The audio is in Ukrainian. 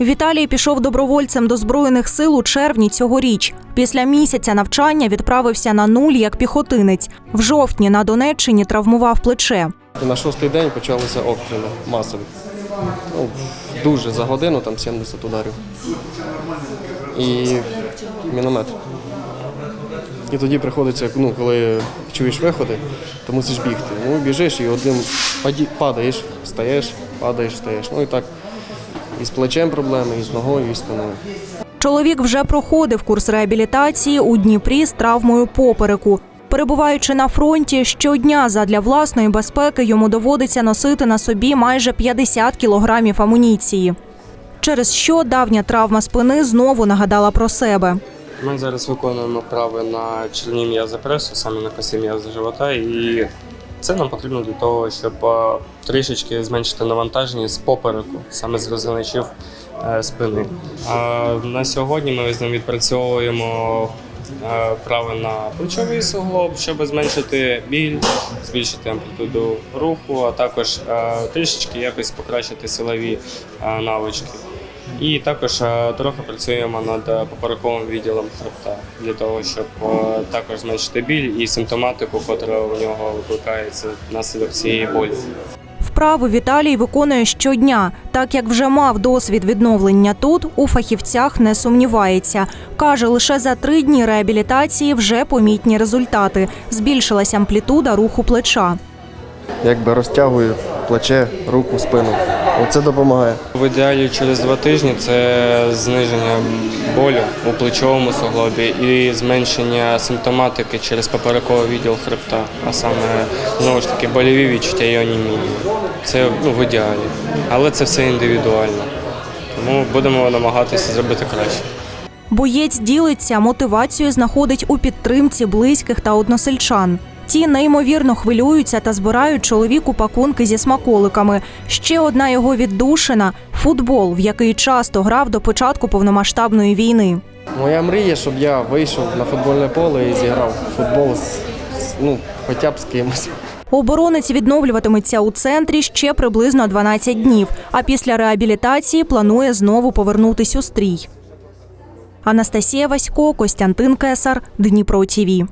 Віталій пішов добровольцем до збройних сил у червні цьогоріч. Після місяця навчання відправився на нуль як піхотинець. В жовтні на Донеччині травмував плече. На шостий день почалися обстріли масові. Ну, дуже за годину, там 70 ударів. І міномет. І тоді приходиться, ну, коли чуєш виходи, то мусиш бігти. Ну, біжиш і одним падаєш, встаєш, падаєш, встаєш. Ну і так. І з плечем проблеми, і з ногою, і з спиною. Чоловік вже проходив курс реабілітації у Дніпрі з травмою попереку. Перебуваючи на фронті, щодня задля власної безпеки йому доводиться носити на собі майже 50 кілограмів амуніції. Через що давня травма спини знову нагадала про себе. Ми зараз виконуємо вправи на чільні м'язи пресу, саме на косі м'язи живота, і це нам потрібно для того, щоб е, трішечки зменшити навантаження з попереку, саме з розгиначів е, спини. На сьогодні ми з ним відпрацьовуємо е, вправи на плечовий суглоб, щоб зменшити біль, збільшити амплітуду руху, а також трішечки якось покращити силові навички. І також е, трохи працюємо над е, поперековим відділом хребта для того, щоб е, також зменшити біль і симптоматику, яка у нього викликається внаслідок цієї болі. Вправи Віталій виконує щодня, так як вже мав досвід відновлення тут, у фахівцях не сумнівається. Каже, лише за три дні реабілітації вже помітні результати. Збільшилась амплітуда руху плеча. Якби розтягую плече, руку, спину. Оце допомагає. В ідеалі через два тижні це зниження болю у плечовому суглобі і зменшення симптоматики через поперековий відділ хребта, а саме знову ж таки больові відчуття і оніміння. Це ну, в ідеалі, але це все індивідуально. Тому будемо намагатися зробити краще. Боєць ділиться, мотивацію знаходить у підтримці близьких та односельчан. Ті неймовірно хвилюються та збирають чоловіку пакунки зі смаколиками. Ще одна його віддушина футбол, в який часто грав до початку повномасштабної війни. Моя мрія, щоб я вийшов на футбольне поле і зіграв футбол з, ну, хоча б з кимось. Оборонець відновлюватиметься у центрі ще приблизно 12 днів, а після реабілітації планує знову повернутись у стрій. Анастасія Васько, Костянтин Кесар, Дніпро ТІВІ.